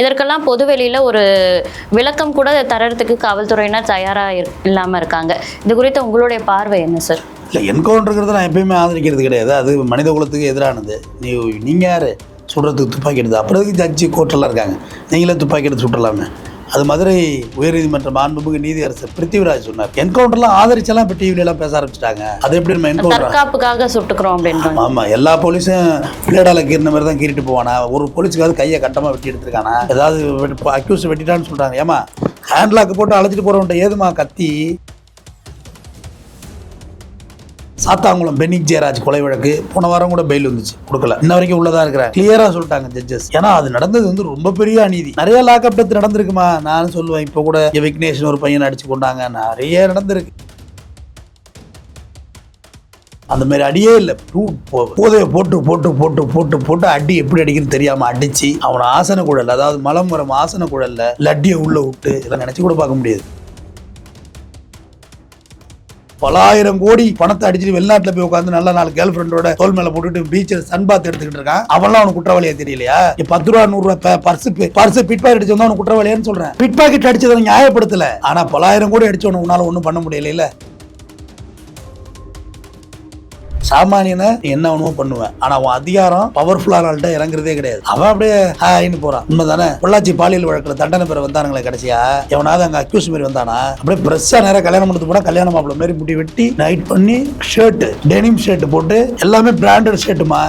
இதற்கெல்லாம் பொதுவெளியில் ஒரு விளக்கம் கூட தரத்துக்கு காவல்துறையினர் தயாராக இல்லாமல் இருக்காங்க. இது குறித்து உங்களுடைய பார்வை என்ன சார்? இல்லை என்கவுண்டருங்கிறது நான் எப்பயுமே ஆதரிக்கிறது கிடையாது. அது மனித குலத்துக்கு எதிரானது. நீ நீங்கள் யார்? சுடுறதுக்கு துப்பாக்கி எடுத்து அப்புறம் ஜட்ஜி கோர்ட்டெல்லாம் இருக்காங்க. நீங்களே துப்பாக்கி எடுத்து சுட்டலாமே. அது மதுரை உயர்நீதிமன்ற மாண்புமிகு நீதியரசர் பிருத்திவிராஜ் சொன்னார். என்கவுண்டர்லாம் ஆதரிச்செல்லாம் இப்போ டிவிலலாம் பேச ஆரம்பிச்சிட்டாங்க. அது எப்படி நம்ம என்கவுண்டர்? தற்காப்புக்காக சுட்டுக்கிறோம் அப்படின்றாங்க. ஆமாம் எல்லா போலீஸும் பிளேடால கீறின மாதிரி தான் கீறிட்டு போவானா? ஒரு போலீஸுக்காவது கையை கட்டமாக வெட்டி எடுத்திருக்கானா? ஏதாவது அக்யூஸ் வெட்டிட்டான்னு சொல்கிறாங்க ஏமா ஹேண்ட்லாக் போட்டு அழைச்சிட்டு போகிறவன்ட்ட ஏதுமா கத்தி? சாத்தாங்குளம் பெனிக் ஜெயராஜ் கொலை வழக்கு போன வாரம் கூட பெயில் வந்துச்சு. கொடுக்கல. இன்ன வரைக்கும் உள்ளதா இருக்கிறேன் கிளியரா சொல்லிட்டாங்க ஜட்ஜஸ் ஏன்னா அது நடந்தது வந்து ரொம்ப பெரிய அநீதி. நிறைய லாக்அப் டெத் நடந்திருக்குமா? நான் சொல்லுவேன். இப்போ கூட விக்னேஷன் ஒரு பையன் அடிச்சு கொண்டாங்க. நிறைய நடந்திருக்கு. அந்த மாதிரி அடியே இல்லை. போதையை போட்டு போட்டு போட்டு போட்டு போட்டு அடி எப்படி அடிக்கிறது தெரியாம அடிச்சு அவனை ஆசன குழல் அதாவது மலம் வரும் ஆசன குழல்ல லட்டியை உள்ள விட்டு இதெல்லாம் நினைச்சு கூட பார்க்க முடியாது. பலாயிரம் கோடி பணத்தை அடிச்சுட்டு வெளிநாட்டுல போய் உட்காந்து நல்ல நாள் கேர்ள் ஃப்ரெண்டோட தோல் மேல போட்டுட்டு பீச்சில் சன் பாத் எடுத்துக்கிட்டு இருக்கான். அவன்லாம் அவனுக்கு குற்றவாளியா தெரியலையா? பத்து ரூபா நூறு ரூபா பர்ஸ் பர்ஸ் பிட் பாக்கெட் அடிச்சு வந்தா அவனுக்கு குற்றவாளியான்னு சொல்றேன். பிட் பாக்கெட் அடிச்சதை நியாயப்படுத்தல. ஆனா பலாயிரம் கோடி அடிச்சவன உன்னால ஒன்றும் பண்ண முடியல சாமானியனை என்ன வேணுமோ பண்ணுவேன். ஆனா அவன் அதிகாரம் பவர்ஃபுல்லான ஆள்கிட்ட இறங்குறதே கிடையாது. அவன் அப்படியே ஹாயின்னு போறான் உண்மைதானே? பொள்ளாச்சி பாலியல் வழக்குல தண்டனை பெற வந்தானுங்களே கடைசியா? எவனாவது அங்க அக்யூஸ் மாதிரி வந்தானா? அப்படியே பிரஸ்ஸா நேரம் கல்யாணம் பண்ணது போனா கல்யாணம் மாப்பிள்ள மாதிரி முடி வெட்டி நைட் பண்ணி ஷர்ட் டெனிம் ஷர்ட் போட்டு எல்லாமே பிராண்டட் ஷர்ட்டுமா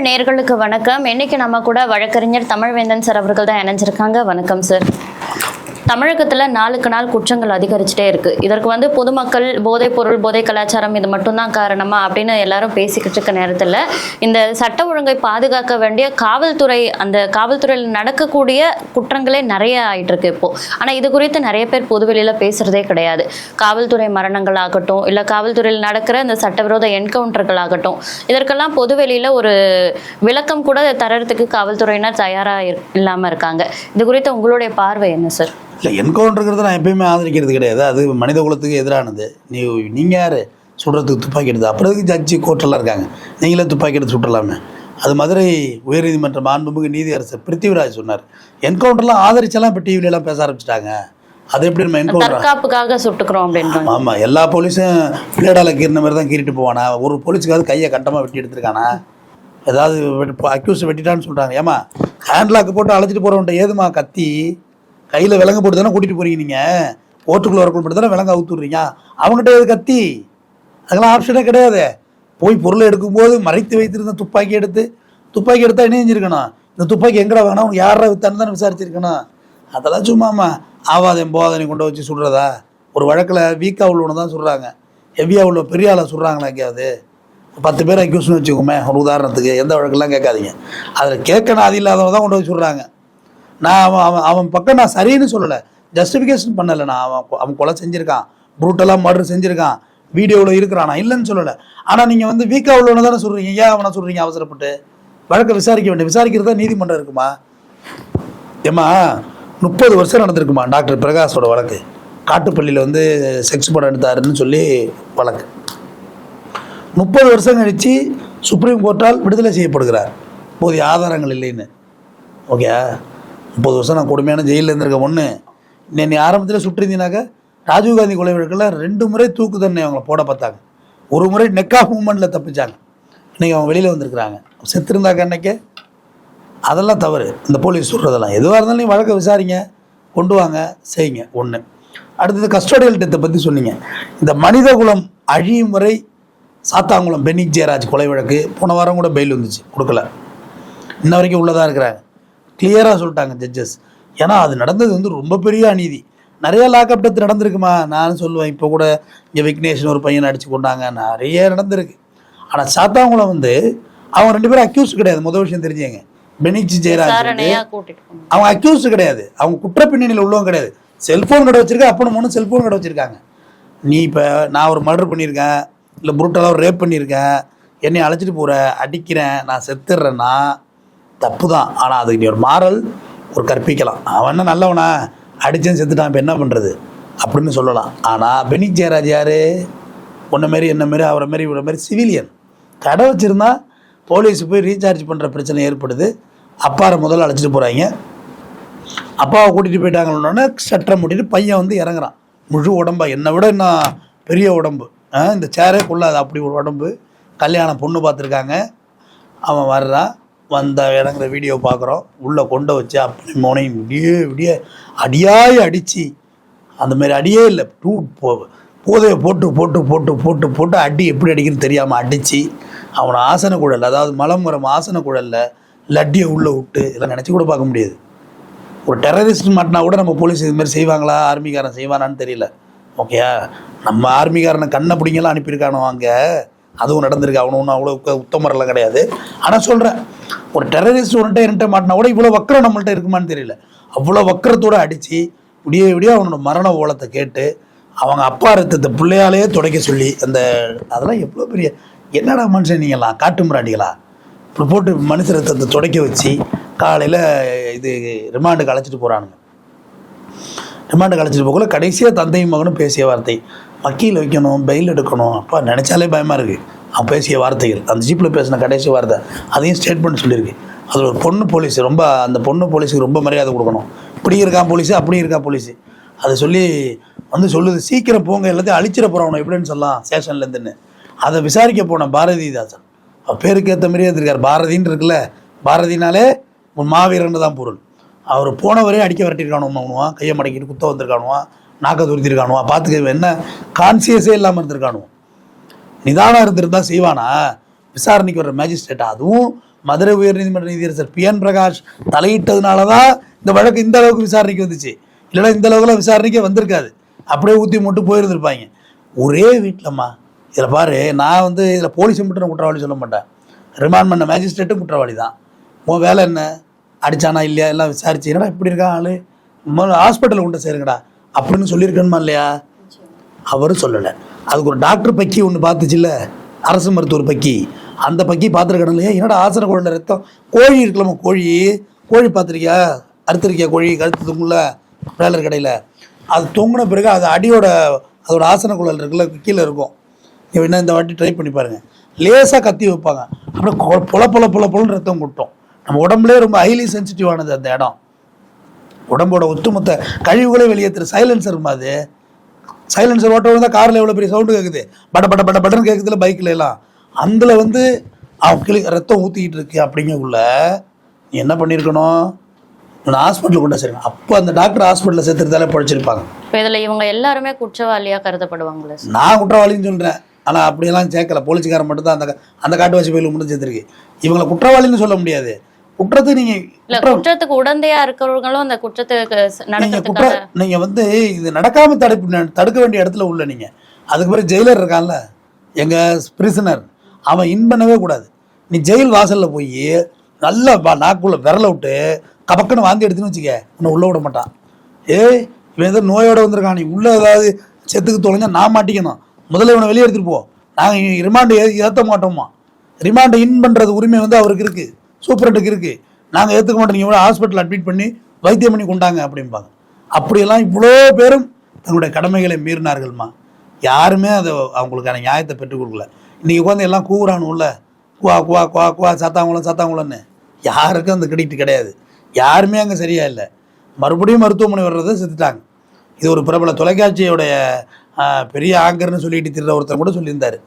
தமிழ் நேர்களுக்கு வணக்கம். இன்னைக்கு நம்ம கூட வழக்கறிஞர் தமிழ்வேந்தன் சார் அவர்கள் தான் இணைஞ்சிருக்காங்க. வணக்கம் சார். தமிழகத்துல நாளுக்கு நாள் குற்றங்கள் அதிகரிச்சுட்டே இருக்கு. இதற்கு வந்து பொதுமக்கள் போதைப் பொருள் போதை கலாச்சாரம் இது மட்டும்தான் காரணமா அப்படின்னு எல்லாரும் பேசிக்கிட்டு இருக்க நேரத்துல இந்த சட்ட ஒழுங்கை பாதுகாக்க வேண்டிய காவல்துறை அந்த காவல்துறையில் நடக்கக்கூடிய குற்றங்களே நிறைய ஆயிட்டு இருக்கு இப்போ. ஆனா இது குறித்து நிறைய பேர் பொதுவெளியில பேசுறதே கிடையாது. காவல்துறை மரணங்கள் ஆகட்டும் இல்ல காவல்துறையில் நடக்கிற இந்த சட்டவிரோத என்கவுண்டர்கள் ஆகட்டும் இதற்கெல்லாம் பொதுவெளியில ஒரு விளக்கம் கூட தரத்துக்கு காவல்துறையினர் தயாரா இரு- இல்லாம இருக்காங்க. இது குறித்து உங்களுடைய பார்வை என்ன சார்? இல்லை என்கவுண்டருங்கிறது நான் எப்பயுமே ஆதரிக்கிறது கிடையாது. அது மனித குலத்துக்கு எதிரானது. நீ நீங்கள் யார்? சுடுறதுக்கு துப்பாக்கி எடுத்து அப்புறம் ஜட்ஜி கோர்ட்டெல்லாம் இருக்காங்க? நீங்களே துப்பாக்கி எடுத்து சுட்டலாமே அது மதுரை உயர்நீதிமன்ற மாண்புமிகு நீதியரசர் பிருத்திவிராஜ் சொன்னார். என்கவுண்டர்லாம் ஆதரிச்செல்லாம் இப்போ டிவிலலாம் பேச ஆரம்பிச்சிட்டாங்க. அது எப்படி நம்ம என்கவுண்டர் தற்காப்புக்காக சுட்டுக்கிறோம் ஆமாம் எல்லா போலீஸும் பிளேடால கீறின மாதிரி தான் கீறிட்டு போவானா? ஒரு போலீஸுக்காவது கையை கட்டமாக வெட்டி எடுத்திருக்கானா? ஏதாவது அக்யூஸ் வெட்டிட்டான்னு சொல்கிறாங்க ஏமா ஹேண்ட்லாக் போட்டு அழைச்சிட்டு போகிறவன்ட்ட ஏதுமா கத்தி? கையில் விலங்கு போட்டு தானே கூட்டிகிட்டு போகிறீங்க நீங்கள் ஓட்டுக்குள்ளே வரக்குள்ள மட்டும் தானே விலங்கு அவுத்துடுறீங்க? அவங்ககிட்ட எது கத்தி? அதெல்லாம் ஆப்ஷனே கிடையாது. போய் பொருளை எடுக்கும்போது மறைத்து வைத்திருந்த துப்பாக்கி எடுத்து துப்பாக்கி எடுத்தால் என்ன செஞ்சுருக்கணும்? இந்த துப்பாக்கி எங்கடா வேணா உனக்கு யாரா வித்தான்னு தானே விசாரிச்சிருக்கணும். அதெல்லாம் சும்மாம்மா ஆவாதம் போவாதனை கொண்டு வச்சு சுடுறதா? ஒரு வழக்கில் வீக்காக உள்ளவனை தான் சொல்கிறாங்க ஹெவியாக உள்ள பெரிய ஆளை சொல்கிறாங்களா எங்கேயாவது? பத்து பேர் அக்யூஸ்னு வச்சுக்கோமே ஒரு உதாரணத்துக்கு. எந்த வழக்கெல்லாம் கேட்காதீங்க. அதில் கேட்கணும் அது இல்லாதவங்க தான் கொண்டு போய் சொல்கிறாங்க நான் அவன் அவன் அவன் பக்கம் நான் சரின்னு சொல்லலை. ஜஸ்டிஃபிகேஷன் பண்ணலை நான். அவன் அவன் கொலை செஞ்சுருக்கான். ப்ரூட்டலாக மர்டர் செஞ்சுருக்கான். வீடியோவில் இருக்கிறான். நான் இல்லைன்னு சொல்லலை. ஆனால் நீங்கள் வந்து வீக்காக உள்ளவன தானே சொல்கிறீங்க ஏன் அவனை சொல்கிறீங்க அவசரப்பட்டு? வழக்கை விசாரிக்க வேண்டிய விசாரிக்கிறதா நீதிமன்றம் இருக்குமா? ஏம்மா முப்பது வருஷம் நடந்திருக்குமா டாக்டர் பிரகாஷோட வழக்கு? காட்டுப்பள்ளியில் வந்து செக்ஸ் படம் எடுத்தாருன்னு சொல்லி வழக்கு. முப்பது வருஷம் கழித்து சுப்ரீம் கோர்ட்டால் விடுதலை செய்யப்படுகிறார். போதிய ஆதாரங்கள் இல்லைன்னு. ஓகே முப்பது வருஷம் நான் கொடுமையான ஜெயிலில் இருந்திருக்க ஒன்று நீ ஆரம்பத்தில் சுட்டிருந்தீங்கனாக்கா ராஜீவ்காந்தி கொலை வழக்கில் ரெண்டு முறை தூக்கு தண்டனை அவங்கள போட பார்த்தாங்க. ஒரு முறை நெக் ஆஃப் மூமெண்ட்டில் தப்பிச்சாங்க. இன்றைக்கி அவங்க வெளியில் வந்திருக்கிறாங்க. செத்துருந்தாக்க அன்னைக்கு. அதெல்லாம் தவறு. இந்த போலீஸ் சொல்கிறதெல்லாம் எதுவாக இருந்தாலும் நீங்கள் வழக்கை விசாரிங்க. கொண்டு வாங்க. செய்யுங்க. ஒன்று அடுத்தது கஸ்டோடியல் டெத்தை பற்றி சொன்னீங்க. இந்த மனிதகுலம் அழியும் வரை சாத்தாங்குளம் பெனிக் ஜெயராஜ் கொலை வழக்கு போன வாரம் கூட பெயில் வந்துச்சு. கொடுக்கல. இன்ன வரைக்கும் உள்ளதாக இருக்கிறாங்க. கிளியராக சொல்லிட்டாங்க ஜட்ஜஸ் ஏன்னா அது நடந்தது வந்து ரொம்ப பெரிய அநீதி. நிறைய லாக்அப் டெத் நடந்திருக்குமா? நானும் சொல்லுவேன் இப்போ கூட இங்கே விக்னேஷ்னு ஒரு பையன் அடிச்சு கொண்டாங்க. நிறைய நடந்திருக்கு. ஆனால் சாத்தாங்குளம் வந்து அவங்க ரெண்டு பேரும் அக்யூஸ் கிடையாது. முதல் விஷயம் தெரிஞ்சுங்க. பெனிக் ஜெயராஜ் அவங்க அக்யூஸ் கிடையாது. அவங்க குற்ற பின்னணியில் உள்ளவங்க கிடையாது. செல்ஃபோன் கடை வச்சிருக்க அப்பனும் மூணு செல்ஃபோன் கடை வச்சிருக்காங்க. நீ இப்போ நான் ஒரு மர்டர் பண்ணியிருக்கேன். இல்லை புருட்டலாக ஒரு ரேப் பண்ணியிருக்கேன். என்னை அழைச்சிட்டு போகிற அடிக்கிறேன். நான் செத்துடுறேன்னா தப்பு தான் ஆனால் அதுக்கு நீ ஒரு மாறல் ஒரு கற்பிக்கலாம். அவன் நல்லவனா? அடிச்சேன் செத்துட்டான் இப்போ என்ன பண்ணுறது அப்படின்னு சொல்லலாம். ஆனால் பெனிக் ஜெயராஜ் யார்? உன்ன மாரி என்ன மாரி அவரை மாரி இவரை மாரி சிவிலியன். கடை வச்சுருந்தா போலீஸ் போய் ரீசார்ஜ் பண்ணுற பிரச்சனை ஏற்படுது. அப்பாரை முதல்ல அழைச்சிட்டு போகிறாங்க அப்பாவை கூட்டிகிட்டு போயிட்டாங்கன்னொடனே சட்டை மூட்டிட்டு பையன் வந்து இறங்குறான். முழு உடம்பா. என்னை விட இன்னும் பெரிய உடம்பு. ஆ, இந்த சேரே கொள்ளாது அப்படி ஒரு உடம்பு. கல்யாணம் பொண்ணு பார்த்துருக்காங்க. அவன் வர்றான். வந்த இடங்கிற வீடியோ பார்க்குறோம். உள்ளே கொண்டு வச்சு அப்படி மோனையும் விடிய விடிய அடியாய் அடித்து அந்த மாதிரி அடியே இல்லை. டூ போ போதையை போட்டு போட்டு போட்டு போட்டு போட்டு அடி எப்படி அடிக்குன்னு தெரியாமல் அடித்து அவனை ஆசன குழல் அதாவது மலம் வரும் ஆசன குழலில் லட்டியை உள்ளே விட்டு இதெல்லாம் நினச்சி கூட பார்க்க முடியாது. ஒரு டெரரிஸ்ட் மாட்டினா கூட நம்ம போலீஸ் இது மாதிரி செய்வாங்களா? ஆர்மிக்காரன் செய்வானான்னு தெரியல. ஓகேயா நம்ம ஆர்மிக்காரனை கண்ணை பிடிங்கலாம் அனுப்பியிருக்கானோ அங்கே? அதுவும் நடந்திருக்கு. அவனும் ஒன்றும் அவ்வளோ உத்தமரெல்லாம் கிடையாது. ஆனால் சொல்கிறேன் ஒரு டெரரிஸ்ட் ஒன்ட்டே என்கிட்ட மாட்டினா கூட இவ்வளோ வக்கரம் நம்மள்ட்ட இருக்குமான்னு தெரியல. அவ்வளோ வக்கரத்தோடு அடித்து விடிய இப்படியே அவனோட மரண ஓலத்தை கேட்டு அவங்க அப்பா ரத்தத்தை பிள்ளையாலேயே துடைக்க சொல்லி அந்த அதெல்லாம் எவ்வளோ பெரிய என்னடா மனுஷன் நீங்களாம் காட்டு மிராண்டிகளா? இப்படி போட்டு மனுஷ ரத்தத்தை துடைக்க வச்சு காலையில் இது ரிமாண்டுக்கு அழைச்சிட்டு போகிறானுங்க ரிமாண்டுக்கு அழைச்சிட்டு போகல கடைசியாக தந்தையும் மகனும் பேசிய வார்த்தை வக்கீல் வைக்கணும் பெயில் எடுக்கணும். அப்பா நினச்சாலே பயமாக இருக்குது அவன் பேசிய வார்த்தைகள் அந்த ஜீப்பில் பேசின கடைசி வார்த்தை அதையும் ஸ்டேட்மெண்ட் சொல்லியிருக்கு. அதில் ஒரு பொண்ணு போலீஸ் ரொம்ப அந்த பொண்ணு போலீஸுக்கு ரொம்ப மரியாதை கொடுக்கணும். இப்படி இருக்கான் போலீஸு அப்படி இருக்கா போலீஸு அதை சொல்லி வந்து சொல்லுது சீக்கிரம் போங்க எல்லாத்தையும் அழிச்சிட போகிறவனை எப்படின்னு சொல்லலாம் ஸ்டேஷன்லேருந்துன்னு அதை விசாரிக்க போன பாரதிதாசன் அவர் பேருக்கு ஏற்ற மாதிரியே இருக்கார் பாரதின்னு இருக்குல்ல பாரதினாலே உன் மாவீரன்னு தான் பொருள். அவர் போனவரே அடிக்க விரட்டிருக்கானுவான் கையை மடக்கிட்டு குத்த வந்திருக்கானுவான். நாக்க துருத்திருக்கானுவா பார்த்துக்க என்ன கான்சியஸே இல்லாமல் இருந்திருக்கானுவோம் நிதானம் இருந்திருந்தா செய்வானா? விசாரணைக்கு வர்ற மேஜிஸ்ட்ரேட் அதுவும் மதுரை உயர்நீதிமன்ற நீதியரசர் பி. என். பிரகாஷ் தலையிட்டதுனால தான் இந்த வழக்கு இந்த அளவுக்கு விசாரணைக்கு வந்துச்சு. இல்லைன்னா இந்த அளவுக்குலாம் விசாரணைக்கே வந்திருக்காது. அப்படியே ஊற்றி மட்டும் போயிருந்துருப்பாங்க. ஒரே வீட்டிலம்மா இதில் பாரு நான் வந்து இதில் போலீஸை மட்டும் நான் குற்றவாளி சொல்ல மாட்டேன். ரிமாண்ட் பண்ண மேஜிஸ்ட்ரேட்டும் குற்றவாளி தான் உன் வேலை என்ன? அடிச்சானா இல்லையா? எல்லாம் விசாரிச்சு என்னடா இப்படி இருக்கா ஆள்? ஹாஸ்பிட்டலில் கொண்டு சேருங்கடா. அப்படின்னு சொல்லியிருக்கணுமா இல்லையா? அவரும் சொல்லலை. அதுக்கு ஒரு டாக்டர் பக்கி ஒன்று பார்த்துச்சுல்ல? அரசு மருத்துவர் பக்கி. அந்த பக்கி பார்த்துருக்கணும் இல்லையா? என்னடா ஆசன குழந்தை ரத்தம்? கோழி இருக்கலாமா கோழி. கோழி பார்த்துருக்கியா? அறுத்துருக்கியா கோழி? கழுத்து தொங்குல வேலர் கடையில். அது தொங்கின பிறகு அது அடியோட அதோட ஆசன குழல் இருக்குல்ல கீழே இருக்கும். நீங்கள் என்ன இந்த வாட்டி ட்ரை பண்ணி பாருங்கள் லேசாக கத்தி வைப்பாங்க. அப்புறம் கொ- பொல பொல பொல பொலன்னு ரத்தம் கொட்டும். நம்ம உடம்புலேயே ரொம்ப ஹைலி சென்சிட்டிவானது அந்த இடம். உடம்போட ஒட்டுமொத்த கழிவுகளே வெளியேற்றுற சைலன்சர் அது? சைலன்சர் ஓட்ட விழுந்தா காரில் எவ்வளோ பெரிய சவுண்டு கேட்குது பட பட பட படன்னு கேட்குதுல பைக்கில் எல்லாம். அதில் வந்து அவன் கிளி ரத்தம் ஊற்றிக்கிட்டு இருக்கு அப்படிங்கக்குள்ள நீ என்ன பண்ணியிருக்கணும் நான் ஹாஸ்பிட்டல் கொண்டு சரிங்க அப்போ அந்த டாக்டர் ஹாஸ்பிட்டலில் சேர்த்துறதாலே பழிச்சிருப்பாங்க. இப்போ இதில் இவங்க எல்லாருமே குற்றவாளியா கருதப்படுவாங்களே சார். நான் குற்றவாளின்னு சொல்கிறேன் ஆனால் அப்படியெல்லாம் சேர்க்கல போலீஸ்காரன் மட்டும் தான் அந்த அந்த காட்டுவாசி பயிலும் மட்டும் சேர்த்துருக்கு. இவங்களை குற்றவாளின்னு சொல்ல முடியாது. குற்றத்தை இல்ல குற்றத்துக்கு உடந்தையா இருக்கிறவங்களும் அந்த குற்றத்துக்கு நீங்க நீங்க வந்து இது நடக்காம தடுப்பு தடுக்க வேண்டிய இடத்துல உள்ள நீங்க. அதுக்கு பிறகு ஜெயிலர் இருக்கான்ல எங்க பிரிசனர் அவன் இன் பண்ணவே கூடாது. நீ ஜெயில் வாசல்ல போய் நல்லா நாக்குள்ள விரல விட்டு கபக்குன்னு வாந்தி எடுத்துன்னு வச்சுக்க உன்னை உள்ள விட மாட்டான். ஏய் இவன் ஏதோ நோயோட வந்திருக்கான் நீ உள்ள ஏதாவது செத்துக்கு தொலைஞ்சா நான் மாட்டிக்கணும். முதல்ல இவனை வெளியே எடுத்துட்டு போ. நாங்கள் ரிமாண்டு ஏற்ற மாட்டோமா? ரிமாண்டை இன் பண்ணுறது உரிமை வந்து அவருக்கு இருக்குது சூப்பரண்டுக்கு இருக்குது நாங்கள் ஏற்றுக்க மாட்டோம். நீங்கள் ஹாஸ்பிட்டல் அட்மிட் பண்ணி வைத்தியம் பண்ணி கொண்டாங்க அப்படிம்பாங்க. அப்படியெல்லாம் இவ்வளோ பேரும் தங்களுடைய கடமைகளை மீறினார்கள்மா. யாருமே அதை அவங்களுக்கான நியாயத்தை பெற்றுக் கொடுக்கல. இன்றைக்கி உட்காந்து எல்லாம் கூவுறானுல்ல குவா குவா குவா குவா சாத்தாங்குளம் சாத்தாங்குளம்னு யாருக்கும் அந்த கிரெடிட் கிடையாது. யாருமே அங்கே சரியா இல்லை. மறுபடியும் மருத்துவமனை வர்றதை செத்துட்டாங்க. இது ஒரு பிரபல தொலைக்காட்சியோடைய பெரிய ஆங்கர்னு சொல்லிட்டு திருட ஒருத்தர் கூட சொல்லியிருந்தாரு.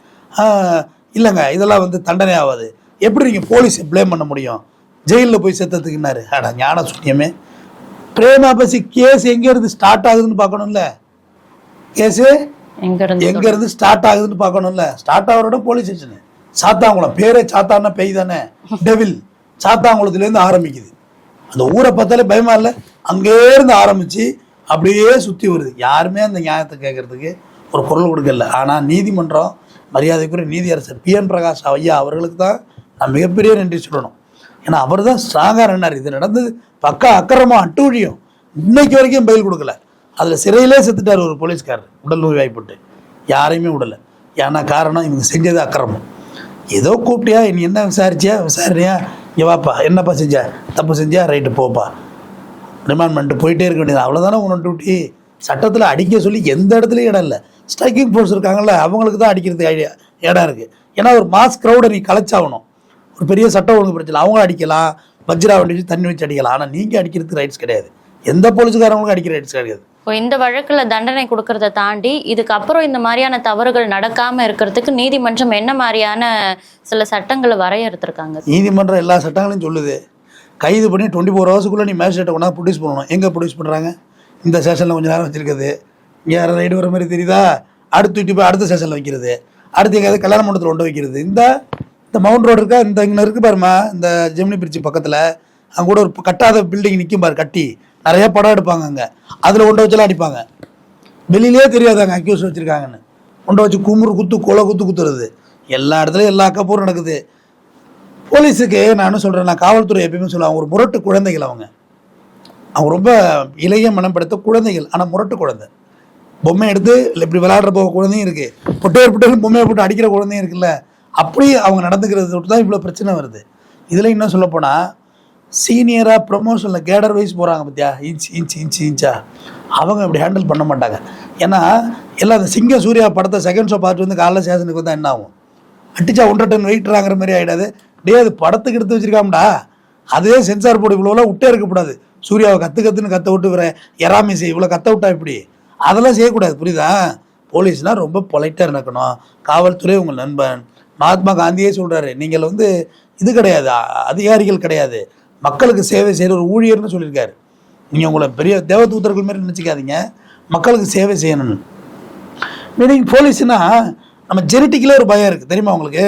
இல்லைங்க இதெல்லாம் வந்து தண்டனை ஆகாது எப்படி நீங்கள் போலீஸை ப்ளேம் பண்ண முடியும்? ஜெயிலில் போய் செத்ததுக்குன்னாரு அடா ஞான சூன்யமே. பிரேமா பசி கேஸ் எங்கேருந்து ஸ்டார்ட் ஆகுதுன்னு பார்க்கணும்ல? கேஸு எங்க இருந்து எங்க இருந்து ஸ்டார்ட் ஆகுதுன்னு பார்க்கணும்ல? ஸ்டார்ட் ஆகிறோட போலீஸ் ஸ்டேஷன் சாத்தாங்குளம். பேரே சாத்தான்னா பேய் தானே? டெவில் சாத்தாங்குளத்துலேருந்து ஆரம்பிக்குது. அந்த ஊரை பார்த்தாலே பயமா இல்லை? அங்கேருந்து ஆரம்பிச்சு அப்படியே சுற்றி வருது. யாருமே அந்த நியாயத்தை கேட்கறதுக்கு ஒரு குரல் கொடுக்கல. ஆனால் நீதிமன்றம் மரியாதைக்குரிய நீதியரசர் பி. என். பிரகாஷ் ஐயா அவர்களுக்கு தான் நான் மிகப்பெரிய நன்றி சொல்லணும். ஏன்னா அவர் தான் ஸ்ட்ராங்காக நின்னார் இது நடந்தது பக்கா அக்கிரமம் அட்டூழியம். இன்னைக்கு வரைக்கும் பயில் கொடுக்கல. அதில் சிறையிலே செத்துட்டார் ஒரு போலீஸ்காரர். உடல் நோய்வாய்ப்பட்டு. யாரையுமே விடலை. ஏன்னா காரணம் இவங்க செஞ்சது அக்கிரமம். ஏதோ கூப்பிட்டியா? நீ என்ன விசாரிச்சியா? விசாரணையா இங்கே வாப்பா. என்னப்பா செஞ்ச? தப்பு செஞ்சா ரைட்டு போப்பா. ரிமாண்ட் பண்ணிட்டு போயிட்டே இருக்க வேண்டியது. அவ்வளோதானே உன்னோட டியூட்டி சட்டத்தில் அடிக்க சொல்லி எந்த இடத்துலையும் இடம் இல்லை. ஸ்ட்ரைக்கிங் ஃபோர்ஸ் இருக்காங்கல்ல அவங்களுக்கு தான் அடிக்கிறதுக்கு ஐடியா இடம் இருக்குது ஏன்னா ஒரு மாஸ் க்ரௌடை நீ கலைச்சாகணும். ஒரு பெரிய சட்டம் ஒழுங்கு பிரச்சனை அவங்க அடிக்கலாம். வஜ்ரா வண்டி வச்சு தண்ணி வச்சு அடிக்கலாம். ஆனால் நீங்கள் அடிக்கிறதுக்கு ரைட்ஸ் கிடையாது. எந்த போலீஸ்காரங்களுக்கும் அடிக்கிற ரைட்ஸ் கிடையாது. இப்போ இந்த வழக்குல தண்டனை கொடுக்கறத தாண்டி இதுக்கப்புறம் இந்த மாதிரியான தவறுகள் நடக்காம இருக்கிறதுக்கு நீதிமன்றம் என்ன மாதிரியான சில சட்டங்களை வரையறுத்திருக்காங்க? நீதிமன்றம் எல்லா சட்டங்களையும் சொல்லுது. கைது பண்ணி டுவெண்ட்டி ஃபோர் ஹவர்ஸுக்குள்ளே நீ மேஜிஸ்ட்ரேட்டை கொண்டா ப்ரொடியூஸ் பண்ணணும். எங்கே ப்ரொடியூஸ் பண்ணுறாங்க இந்த ஸ்டேஷனில் கொஞ்சம் நேரம் வச்சிருக்குது. இங்கே யாரும் ரைடு வர மாதிரி தெரியுதா? அடுத்து போய் அடுத்த ஸ்டேஷனில் வைக்கிறது. அடுத்து எங்கேயாவது கல்யாண மண்டபத்தில் கொண்டு வைக்கிறது. இந்த இந்த மவுண்ட் ரோடு இருக்கா? இந்த இங்கே இருக்கு பாருமா இந்த ஜெமினி பிரிட்ஜ் பக்கத்தில். அங்கே கூட ஒரு கட்டாத பில்டிங் நிற்கும் பாரு கட்டி. நிறையா படம் எடுப்பாங்க அங்கே. அதில் கொண்டு வச்செல்லாம் அடிப்பாங்க. வெளியிலே தெரியாது அங்கே அக்யூஸ் வச்சுருக்காங்கன்னு. கொண்டு வச்சு குமுறு குத்து கொலை குத்து குத்துறது. எல்லா இடத்துலையும் எல்லா அக்கப்பூரும் நடக்குது. போலீஸுக்கு நானும் சொல்கிறேன் நான் காவல்துறை எப்பயுமே சொல்லுவேன் ஒரு முரட்டு குழந்தைகள் அவங்க. அவங்க ரொம்ப இளைய மனம் படுத்த குழந்தைகள் ஆனால் முரட்டு குழந்தை. பொம்மை எடுத்து இல்லை இப்படி விளையாடுற போக குழந்தையும் இருக்குது பொட்டையர் பொட்டையர் பொம்மையை போட்டு அடிக்கிற குழந்தையும் இருக்குல்ல. அப்படி அவங்க நடந்துக்கிறது விட்டு தான் இவ்வளோ பிரச்சனை வருது. இதில் இன்னும் சொல்லப்போனால் சீனியராக ப்ரொமோஷனில் கேடர் வைஸ் போகிறாங்க பார்த்தியா இன்ச் இன்ச் இன்ச் இன்ச்சா? அவங்க இப்படி ஹேண்டில் பண்ண மாட்டாங்க. ஏன்னா எல்லாம் அந்த சிங்க சூர்யா படத்தை செகண்ட் ஷோ பார்த்துட்டு வந்து காலைல சேஷனுக்கு வந்து என்ன ஆகும்? அடிச்சா ஒன்றரை டன் வெயிட்றாங்கிற மாதிரி ஆகிடாது டே அது படத்துக்கு எடுத்து வச்சிருக்காம்டா. அதே சென்சார் போர்டு இவ்வளோலாம் விட்டே இருக்கக்கூடாது சூர்யாவை கற்று கற்றுன்னு கத்த விட்டு வர எறாமிசை இவ்வளோ கத்த விட்டா இப்படி அதெல்லாம் செய்யக்கூடாது புரியுதா? போலீஸ்னால் ரொம்ப பொலைட்டாக இருக்கணும் காவல்துறை உங்கள் நண்பன். மகாத்மா காந்தியே சொல்கிறாரு நீங்கள் வந்து இது கிடையாது அதிகாரிகள் கிடையாது. மக்களுக்கு சேவை செய்கிற ஒரு ஊழியர்னு சொல்லியிருக்காரு. நீங்கள் உங்களை பெரிய தேவதூதர்கள் மாதிரி நினச்சிக்காதீங்க. மக்களுக்கு சேவை செய்யணும்னு. மீனிங் போலீஸ்னா நம்ம ஜெனட்டிக்கலே ஒரு பயம் இருக்குது தெரியுமா உங்களுக்கு?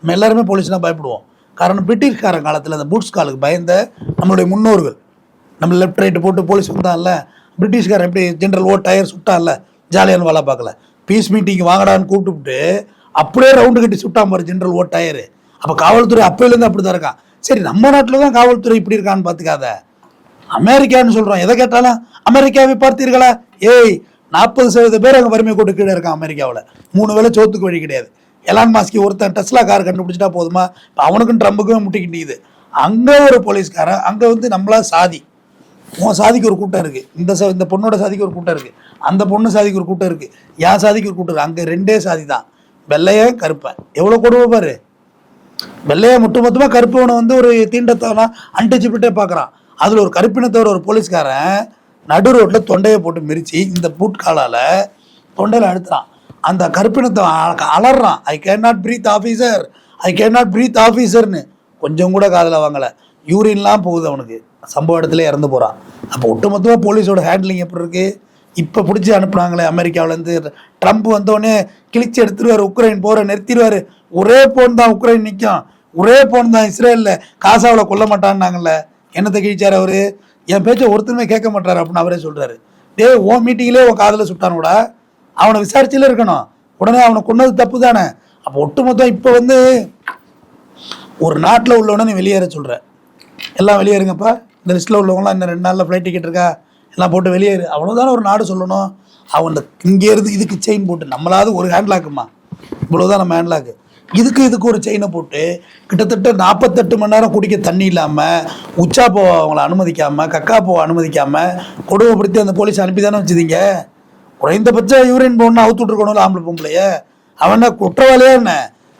நம்ம எல்லாருமே போலீஸ்னால் பயப்படுவோம். காரணம் பிரிட்டிஷ்காரன் காலத்தில் அந்த பூட்ஸ் காலுக்கு பயந்த நம்மளுடைய முன்னோர்கள். நம்ம லெஃப்ட் ரைட்டு போட்டு போலீஸ் வந்தான்ல பிரிட்டிஷ்காரன் எப்படி ஜென்ரல் ஓ டயர் சுட்டான்ல ஜாலியான வேலை பார்க்கல. பீஸ் மீட்டிங் வாங்கடான்னு கூப்பிட்டுவிட்டு அப்படியே ரவுண்டு கட்டி சுட்டான் பாரு ஜென்ரல் ஓ டயரு அப்போ காவல்துறை அப்போலேருந்து அப்படி தான் இருக்கான் சரி நம்ம நாட்டில் தான் காவல்துறை இப்படி இருக்கான்னு பார்த்துக்காத. அமெரிக்கான்னு சொல்கிறோம் எதை கேட்டாலும் அமெரிக்காவை பார்த்தீர்களா? ஏய் நாற்பது சதவீத பேர் அங்கே வறுமை கோட்டு கீழே இருக்கான் அமெரிக்காவில். மூணு வேளை சோத்துக்கு வழி கிடையாது. எலான் மாஸ்கி ஒருத்தன் டெஸ்லா கார் கண்டுபிடிச்சிட்டா போதுமா? இப்போ அவனுக்கும் ட்ரம்புக்கும் முட்டிக்கிட்டு அங்கே ஒரு போலீஸ்காரன் அங்கே வந்து நம்மளா சாதி. உன் சாதிக்கு ஒரு கூட்டம் இருக்குது இந்த ச இந்த பொண்ணோட சாதிக்கு ஒரு கூட்டம் இருக்குது அந்த பொண்ணு சாதிக்கு ஒரு கூட்டம் இருக்குது என் சாதிக்கு ஒரு கூட்டம் இருக்குது அங்கே ரெண்டே சாதி தான் வெள்ளையே கருப்பை. எவ்வளோ கொடுமை பாரு. வெள்ளையை முட்டு மொத்தமாக கருப்பவனை வந்து ஒரு தீண்டத்தவனா அன்டச்சபிலிட்டே பார்க்குறான் அதில் ஒரு கருப்பினத்தவர் ஒரு போலீஸ்காரன் நடு ரோட்டில் தொண்டையை போட்டு மிரிச்சு இந்த பூட்காலால் தொண்டையில் அழுத்துறான். அந்த கருப்பினத்தை அலறான். I can not breathe officer I can not breathe ஆஃபீஸர்னு கொஞ்சம் கூட காதில் வாங்கலை. யூரின்லாம் போகுது அவனுக்கு. சம்பவ இடத்துல இறந்து போகிறான் அப்போ ஒட்டுமொத்தமாக போலீஸோட ஹேண்ட்லிங் எப்படி இருக்குது இப்போ பிடிச்சி அனுப்புனாங்களே அமெரிக்காவிலேருந்து. ட்ரம்ப் வந்தோடனே கிழிச்சு எடுத்துருவார் உக்ரைன் போரை நிறுத்திடுவார். ஒரே போன் தான் உக்ரைன் நிற்கும் ஒரே போன் தான் இஸ்ரேலில் காசாவில் கொல்ல மாட்டான்னாங்கல்ல. என்னத்தை கிழிச்சார் அவர்? என் பேச்சை ஒருத்தருமே கேட்க மாட்டார் அப்படின்னு அவரே சொல்கிறாரு டே உன் மீட்டிங்கிலே உன் காதில் சுட்டானுடா. அவனை விசாரிச்சில இருக்கணும். உடனே அவனை கொண்டது தப்பு தானே அப்போ ஒட்டுமொத்தம் இப்போ வந்து ஒரு நாட்டில் உள்ளவன நீ வெளியேற சொல்கிற எல்லாம் வெளியேறுங்கப்பா. இந்த லிஸ்ட்டில் உள்ளவங்களாம் இன்னும் ரெண்டு நாளில் ஃப்ளைட் டிக்கெட் இருக்கா? எல்லாம் போட்டு வெளியேறு அவ்வளோதான ஒரு நாடு சொல்லணும்? அவன் இந்த இங்கேருந்து இதுக்கு செயின் போட்டு நம்மளாவது ஒரு ஹேண்ட்லாக்குமா இவ்வளோதான் நம்ம ஹேண்ட்லாக்கு இதுக்கு இதுக்கு ஒரு செயினை போட்டு கிட்டத்தட்ட நாற்பத்தெட்டு மணி நேரம் குடிக்க தண்ணி இல்லாமல் உச்சா போக அவங்கள அனுமதிக்காமல் கக்கா போக அனுமதிக்காமல் கொடுமைப்படுத்தி அந்த போலீஸ் அனுப்பி தானே வச்சுதீங்க? குறைந்தபட்ச யூரின் போகணும் அவுத்து விட்ருக்கணும்ல ஆம்பளை பொம்பளைய. அவன் என்ன குற்றவாளியா என்ன?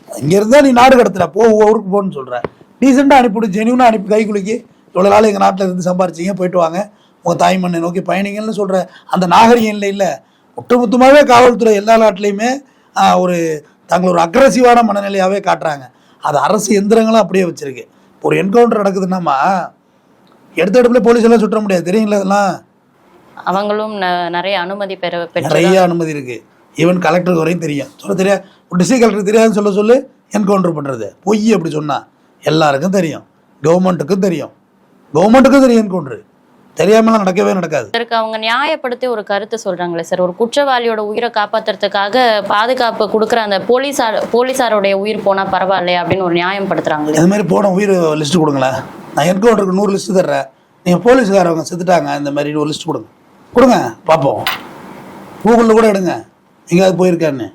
இங்கேருந்து நீ நாடு கடத்துற போ ஊருக்கு போன்னு சொல்கிறேன் டீசெண்டாக அனுப்பிவிடு ஜெனியூனாக அனுப்பி கை குலுக்கி. இவ்வளோ நாள் எங்கள் நாட்டில் இருந்து சம்பாரிச்சிங்க போயிட்டு வாங்க. உங்கள் தாய் மண்ணை நோக்கி பயணிங்கன்னு சொல்கிற அந்த நாகரிகம் இல்லை இல்லை. ஒட்டுமொத்தமாகவே காவல்துறை எல்லா நாட்டிலையுமே ஒரு தங்கள் ஒரு அக்ரஸிவான மனநிலையாகவே காட்டுறாங்க. அது அரசு எந்திரங்களும் அப்படியே வச்சிருக்கு. ஒரு என்கவுண்டர் நடக்குதுன்னாமா எடுத்த இடத்துல போலீஸ் எல்லாம் சுற்ற முடியாது. தெரியுங்களா இதெல்லாம்? அவங்களும் நிறைய அனுமதி பெற நிறைய அனுமதி இருக்கு. ஈவன் கலெக்டருக்கு வரையும் தெரியும். சொல்ல தெரியாது டிஸ்ட்ரிக்ட் கலெக்டர் தெரியாதுன்னு சொல்ல சொல்லு என்கவுண்டர் பண்ணுறது பொய் அப்படி சொன்னா எல்லாருக்கும் தெரியும். கவர்மெண்ட்டுக்கும் தெரியும். கவர்மெண்ட்டுக்கும் தெரியும் என்கவுண்டர் தெரியாமலாம் நடக்கவே நடக்காது. இதற்கு அவங்க நியாயப்படுத்தி ஒரு கருத்து சொல்றாங்களே சார். ஒரு குற்றவாளியோட உயிரை காப்பாத்துறதுக்காக பாதுகாப்பு கொடுக்குற அந்த போலீசார் போலீசாருடைய உயிர் போனா பரவாயில்லையா அப்படின்னு ஒரு நியாயம் படுத்துறாங்களே. இது மாதிரி போன உயிர் லிஸ்ட் கொடுங்களேன் நான் என்கவுண்டருக்கு நூறு லிஸ்ட் தர்றேன். நீங்கள் போலீஸ்காரவங்க செத்துட்டாங்க இந்த மாதிரி ஒரு லிஸ்ட் கொடுங்க. கொடுங்க பார்ப்போம். கூகுளில் கூட எடுங்க. எங்கேயாவது போயிருக்கான்னு.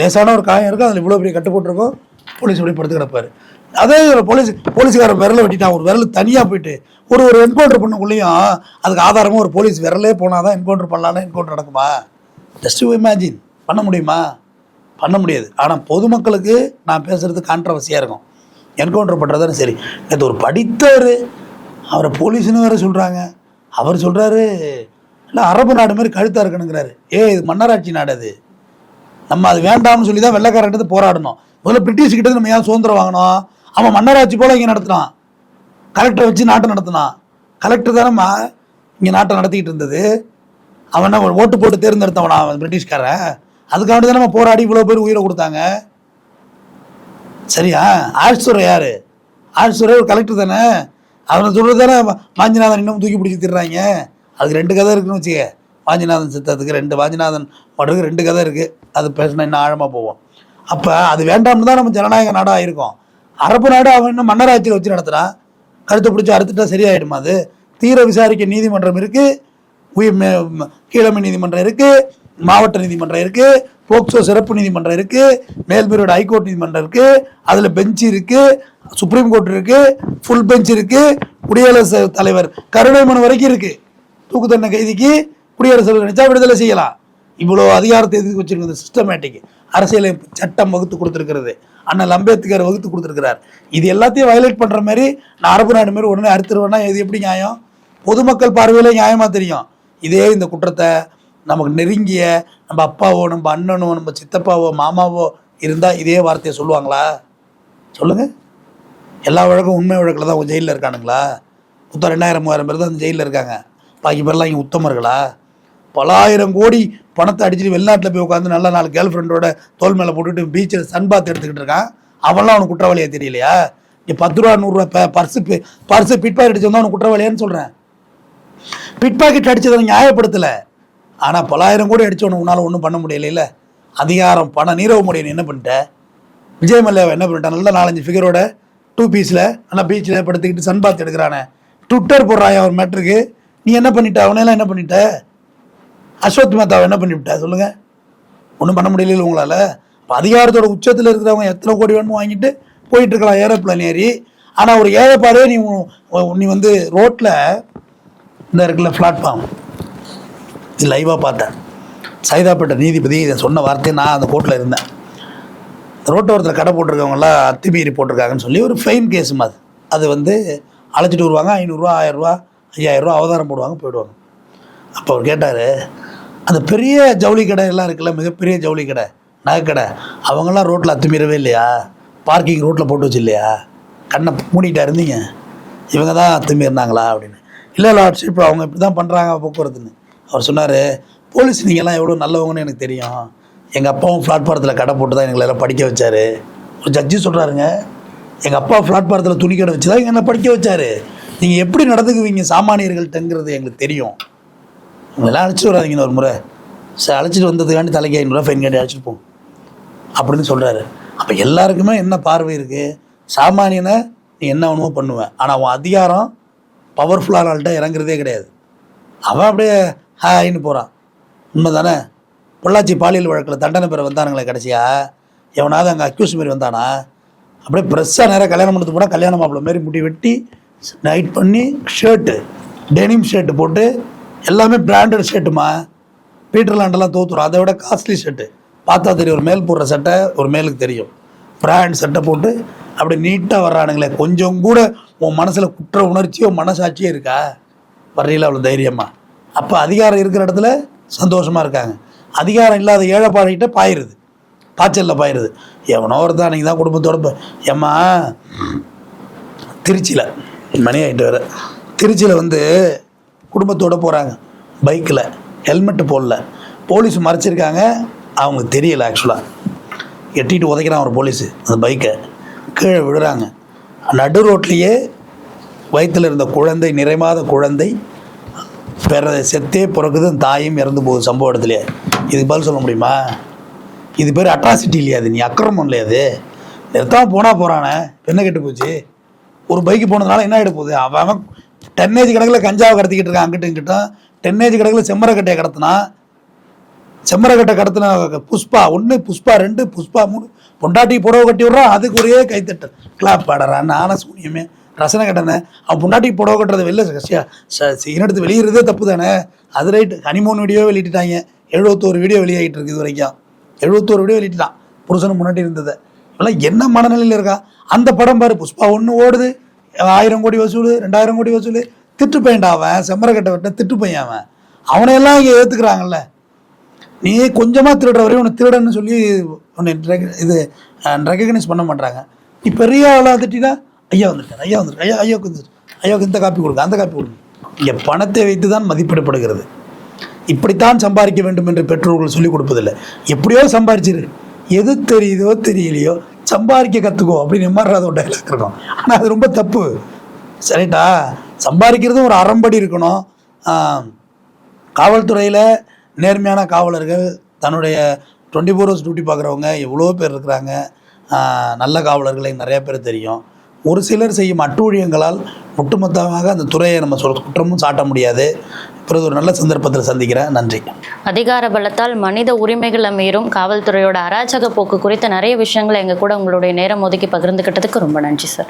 லேசான ஒரு காயம் இருக்கும் அதில் இவ்வளோ பெரிய கட்டு போட்டிருக்கோம் போலீஸ் இப்படி படுத்து கிடப்பாரு. அதே போலீஸ் போலீஸ்காரன் விரலை வெட்டிட்டான். ஒரு விரல் தனியாக போயிட்டு ஒரு ஒரு என்கவுண்டர் பண்ணக்குள்ளேயும் அதுக்கு ஆதாரமாக ஒரு போலீஸ் விரலே போனால் தான் என்கவுண்டர் பண்ணலான்னு என்கவுண்டர் நடக்குமா ஜஸ்ட் இமேஜின் பண்ண முடியுமா? பண்ண முடியாது. ஆனால் பொதுமக்களுக்கு நான் பேசுகிறது கான்ட்ரவர்சியாக இருக்கும். என்கவுண்டர் பண்ணுறதானே சரி. நேற்று ஒரு படித்தவர் அவரை போலீஸ்னு வேறு சொல்கிறாங்க அவர் சொல்கிறாரு இல்லை அரபு நாடு மாதிரி கழுத்தாக இருக்கணுங்கிறாரு. ஏ இது மன்னராட்சி நாடு அது. நம்ம அது வேண்டாம்னு சொல்லி தான் வெள்ளைக்காரன்ட்டு போராடணும். முதல்ல பிரிட்டிஷ்கிட்ட நம்ம ஏன் சுதந்திரம் வாங்கணும்? அவன் மன்னராட்சி போல இங்கே நடத்தினான். கலெக்டரை வச்சு நாட்டை நடத்தினான். கலெக்டர் தானேம்மா இங்கே நாட்டை நடத்திக்கிட்டு இருந்தது. அவன் என்ன ஓட்டு போட்டு தேர்ந்தெடுத்தவனா அவன் பிரிட்டிஷ்காரன்? அதுக்காக தானே நம்ம போராடி இவ்வளோ பேர் உயிரை கொடுத்தாங்க. சரியா? ஆழ்சுரை யார்? ஆழ்சுரை ஒரு கலெக்டர் தானே. அவனை சொல்கிறது தானே வாஞ்சிநாதன் இன்னும் தூக்கி பிடிச்சி திடுறாங்க அதுக்கு ரெண்டு கதை இருக்குன்னு வச்சுக்க. வாஞ்சிநாதன் சித்தத்துக்கு ரெண்டு வாஞ்சிநாதன் மடுக்கு ரெண்டு கதை இருக்குது அது பேசினா இன்னும் ஆழமாக போவோம் அப்போ அது வேண்டாம்னு தான் நம்ம ஜனநாயக நாடாக இருக்கோம். அரபு நாடு அவன் இன்னும் மன்னராட்சியில் வச்சு நடத்துகிறான் கழுத்தை பிடிச்சி அறுத்துட்டா சரியாயிடுமா அது? தீர விசாரிக்க நீதிமன்றம் இருக்குது உயிர் மே ம- கீழமை நீதிமன்றம் இருக்குது மாவட்ட நீதிமன்றம் இருக்குது போக்சோ சிறப்பு நீதிமன்றம் இருக்குது மேல்முறையோட ஹைகோர்ட் நீதிமன்றம் இருக்குது அதில் பெஞ்ச் இருக்குது சுப்ரீம் கோர்ட் இருக்குது ஃபுல் பெஞ்ச் இருக்குது குடியரசு தலைவர் கருணை மனு வரைக்கும் இருக்குது தூக்கு தண்டனை கைதிக்கு குடியரசு தலைவர் நினைச்சா விடுதலை செய்யலாம். இவ்வளோ அதிகாரத்தை எதுக்கு இந்த சிஸ்டமேட்டிக் அரசியலை சட்டம் வகுத்து கொடுத்துருக்கிறது. அண்ணல் அம்பேத்கர் வகுத்து கொடுத்துருக்கிறார். இது எல்லாத்தையும் வயலேட் பண்ணுற மாதிரி நான் அரபு நாடு மாதிரி உடனே அறுத்துருவேன்னா இது எப்படி நியாயம்? பொதுமக்கள் பார்வையில் நியாயமாக தெரியும். இதே இந்த குற்றத்தை நமக்கு நெருங்கிய நம்ம அப்பாவோ நம்ம அண்ணனோ நம்ம சித்தப்பாவோ மாமாவோ இருந்தால் இதே வார்த்தையை சொல்லுவாங்களா? சொல்லுங்கள் எல்லா வழக்கும் உண்மை வழக்கில் தான் ஜெயிலில் இருக்கானுங்களா? மொத்தம் ரெண்டாயிரம் மூவாயிரம் பேர் தான் அந்த ஜெயிலில் இருக்காங்க. பாக்கி பேர்லாம் இங்கே உத்தமர்களா? பலாயிரம் கோடி பணத்தை அடிச்சுட்டு வெளிநாட்டில் போய் உட்காந்து நல்ல நாள் கேர்ள் ஃப்ரெண்டோட தோல் மேலே போட்டுட்டு பீச்சில் சன் பாத் எடுத்துக்கிட்டு இருக்கான். அவன்லாம் அவனுக்கு குற்றவாளியாக தெரியலையா? நீ பத்து ரூபா நூறுரூவா பர்ஸு பர்ஸு பிட் பாக்கெட் அடிச்சு அவனுக்கு குற்றவாளியான்னு சொல்கிறேன் பிட் பாக்கெட் நியாயப்படுத்தலை. ஆனால் பலாயிரம் கோடி அடித்தவனு உன்னால் ஒன்றும் பண்ண முடியல அதிகாரம் பணம் நீரவ முடியும் என்ன பண்ணிட்ட? விஜய் மல்லையாவை என்ன பண்ணிட்டான் நல்ல நாலஞ்சு ஃபிகரோட டூ பீஸில் நல்லா பீச்சில் படுத்துக்கிட்டு சன் பாத் எடுக்கிறானே. ட்விட்டர் போடுறான் அவன் மேட்ருக்கு நீ என்ன பண்ணிட்ட? அவனையெல்லாம் என்ன பண்ணிட்ட? அஸ்வத் மேத்தாவை என்ன பண்ணிவிட்டா சொல்லுங்கள் ஒன்றும் பண்ண முடியல உங்களால். இப்போ அதிகாரத்தோட உச்சத்தில் இருக்கிறவங்க எத்தனை கோடி வேணுமோ வாங்கிட்டு போயிட்டு இருக்கலாம் ஏரோப்ளேன் ஏறி. ஆனால் ஒரு ஏழைப்பாடே நீ நீ வந்து ரோட்டில் இந்த இருக்குல்ல பிளாட்ஃபார்ம் இது லைவாக பார்த்தேன். சைதாப்பேட்டை நீதிபதி இதை சொன்ன வார்த்தை நான் அந்த கோர்ட்டில் இருந்தேன். ரோட்டோரத்தில் கடை போட்டிருக்கவங்களாம் அத்துமீறி போட்டிருக்காங்கன்னு சொல்லி ஒரு ஃபைன் கேஸும் அது. அது வந்து அழைச்சிட்டு வருவாங்க ஐநூறுரூவா ஆயிரரூவா ஐயாயிரரூவா அவதாரம் போடுவாங்க போயிடுவாங்க. அப்போ அவர் கேட்டார் அந்த பெரிய ஜவுளி கடை எல்லாம் இருக்குல்ல மிகப்பெரிய ஜவுளி கடை நகைக்கடை அவங்கெல்லாம் ரோட்டில் அத்துமீறவே இல்லையா? பார்க்கிங் ரோட்டில் போட்டு வச்சு இல்லையா கண்ணை மூடிட்டா இருந்தீங்க? இவங்க தான் அத்துமீறினாங்களா அப்படின்னு. இல்லை லார்ட்ஷிப் அவங்க இப்படி தான் பண்ணுறாங்க போக்குவரத்துன்னு. அவர் சொன்னார் போலீஸ் நீங்கள்லாம் எவ்வளோ நல்லவங்கன்னு எனக்கு தெரியும். எங்கள் அப்பாவும் பிளாட்பாரத்தில் கடை போட்டு தான் எங்களை எல்லாம் படிக்க வச்சார். ஒரு ஜட்ஜி சொல்கிறாருங்க எங்கள் அப்பா பிளாட்பாரத்தில் துணி கடை வச்சு தான் என்னை படிக்க வச்சார். நீங்கள் எப்படி நடந்துக்குவீங்க? சாமானியர்கள்ட்டங்கிறது எங்களுக்கு தெரியும். இதெல்லாம் அழைச்சிட்டு வராதீங்கன்னு ஒரு முறை. சார் அழைச்சிட்டு வந்ததுக்காண்டி தலைக்கு ஐநூறுரூவா ஃபைன் கட்டி அழைச்சிட்டு போங்க அப்படின்னு சொல்கிறாரு அப்போ எல்லாருக்குமே என்ன பார்வை இருக்குது சாமானியனை நீ என்ன வேணுமோ பண்ணுவேன் ஆனால் அவன் அதிகாரம் பவர்ஃபுல்லான ஆள்கிட்ட இறங்குறதே கிடையாது. அவன் அப்படியே ஹாய்னு போகிறான் உண்மை தானே பொள்ளாச்சி பாலியல் வழக்கில் தண்டனை பெற வந்தானுங்களே கடைசியாக எவனாவது அங்கே அக்யூஸ் மாரி வந்தானா? அப்படியே ப்ரெஸ்ஸாக நேராக கல்யாணம் பண்ணது போனால் கல்யாணம் மாப்பிள்ள மாரி முட்டி வெட்டி நைட் பண்ணி ஷர்ட்டு டெனிம் ஷர்ட்டு போட்டு எல்லாமே பிராண்டட் ஷர்ட்டுமா பீட்டர்லாண்டெல்லாம் தோத்துரும். அதை விட காஸ்ட்லி ஷர்ட்டு பார்த்தா தெரியும் ஒரு மேல் போடுற சட்டை ஒரு மேலுக்கு தெரியும். பிராண்ட் சட்டை போட்டு அப்படி நீட்டாக வர்றானுங்களே. கொஞ்சம் கூட உன் மனசில் குற்ற உணர்ச்சியோ மனசாட்சியோ இருக்கா? வர்றீங்களா அவ்வளோ தைரியமாக அப்போ அதிகாரம் இருக்கிற இடத்துல சந்தோஷமாக இருக்காங்க. அதிகாரம் இல்லாத ஏழைப்பாடிக்கிட்ட பாயிருது பாய்ச்சலில் பாயிருது எவனோ ஒருத்தான் அன்றைக்கி தான் குடும்பத்தோட ஏம்மா திருச்சியில் மணி ஆகிட்டு வர திருச்சியில் வந்து குடும்பத்தோடு போகிறாங்க பைக்கில் ஹெல்மெட்டு போடல. போலீஸ் மறைச்சிருக்காங்க. அவங்க தெரியல ஆக்சுவலாக எட்டிட்டு உதைக்கிறான் ஒரு போலீஸு அந்த பைக்கை. கீழே விழுறாங்க. நடு ரோட்லேயே வயிற்றில் இருந்த குழந்தை நிறைமாத குழந்தை பிற செத்தே பிறகுது தாயும் இறந்து போகுது சம்பவ இடத்துலையே. இதுக்கு பதில் சொல்ல முடியுமா? இது பேர் அட்ராசிட்டி இல்லையா அது? நீ அக்கிரமம் இல்லையா அது? நிறுத்தாம போனால் போகிறானே என்ன கெட்டு போச்சு. ஒரு பைக்கு போனதுனால என்ன ஆகிட போகுது? அவன் அவன் டென்னேஜ் கணக்கில் கஞ்சாவை கடத்திக்கிட்டு இருக்கான் அங்கிட்டும் இங்கிட்டும். டென்னேஜ் கணக்கில் செம்மரக்கட்டையை கடத்தினா செம்மரக்கட்டை கடத்தின புஷ்பா ஒன்று புஷ்பா ரெண்டு புஷ்பா மூணு. பொண்டாட்டி புடவை கட்டி விட்றான் அதுக்கு ஒரே கைத்தட்டல். கிளாப் பாடுறான் நானும் சூனியமே. ரசனை கட்டணே அவன் பொண்டாட்டி புடவை கட்டுறது வெளில எடுத்து வெளியிடுறதே தப்பு தானே அது ரைட்டு ஹனிமூன் வீடியோ வெளியிட்டாங்க எழுபத்தோரு வீடியோ வெளியாகிட்டு இருக்கு இது வரைக்கும். எழுபத்தோரு வீடியோ வெளியிட்டான் புருஷனும் முன்னாடி இருந்ததை. இவெல்லாம் என்ன மனநிலையில் இருக்கா? அந்த படம் பாரு புஷ்பா ஒன்று ஓடுது. ஆயிரம் கோடி வசூல் ரெண்டாயிரம் கோடி வசூல். திட்டு பையன்டா அவன் செம்மரக்கட்டை வெட்ட திட்டு பையன் அவன். அவனையெல்லாம் இங்கே ஏற்றுக்கிறாங்கல்ல நீ கொஞ்சமாக திருடுற வரையும் உன்னை திருடன்னு சொல்லி உன்னை இது ரெக்கக்னைஸ் பண்ண மாட்டாங்க நீ பெரிய ஆளாக திட்டினா ஐயா வந்துட்டார் ஐயா வந்துருக்கு ஐயா ஐயாவுக்கு வந்து ஐயாவுக்கு இந்த காப்பி கொடுங்க அந்த காப்பி கொடுங்க. இங்கே பணத்தை வைத்து தான் மதிப்பிடப்படுகிறது. இப்படித்தான் சம்பாதிக்க வேண்டும் என்று பெற்றோர்கள் சொல்லிக் கொடுப்பதில்லை. எப்படியோ சம்பாரிச்சிரு. எது தெரியுதோ தெரியலையோ சம்பாதிக்க கற்றுக்கோ அப்படின்னு எம்ஆர் ஒரு டைலாக் இருக்கும். ஆனால் அது ரொம்ப தப்பு. சரிட்டா சம்பாதிக்கிறதும் ஒரு அறம்படி இருக்கணும். காவல்துறையில் நேர்மையான காவலர்கள் தன்னுடைய டுவெண்ட்டி ஃபோர் ஹவர்ஸ் டியூட்டி பார்க்குறவங்க எவ்வளோ பேர் இருக்கிறாங்க. நல்ல காவலர்களை நிறையா பேர் தெரியும். ஒரு சிலர் செய்யும் அட்டூழியங்களால் ஒட்டுமொத்தமாக அந்த துறையை நம்ம சொல் குற்றமும் சாட்ட முடியாது. பிறகு ஒரு நல்ல சந்தர்ப்பத்தில் சந்திக்கிறேன். நன்றி. அதிகார பலத்தால் மனித உரிமைகளை மீறும் காவல்துறையோட அராஜக போக்கு குறித்த நிறைய விஷயங்களை எங்கள் கூட உங்களுடைய நேரம் ஒதுக்கி பகிர்ந்துக்கிட்டதுக்கு ரொம்ப நன்றி சார்.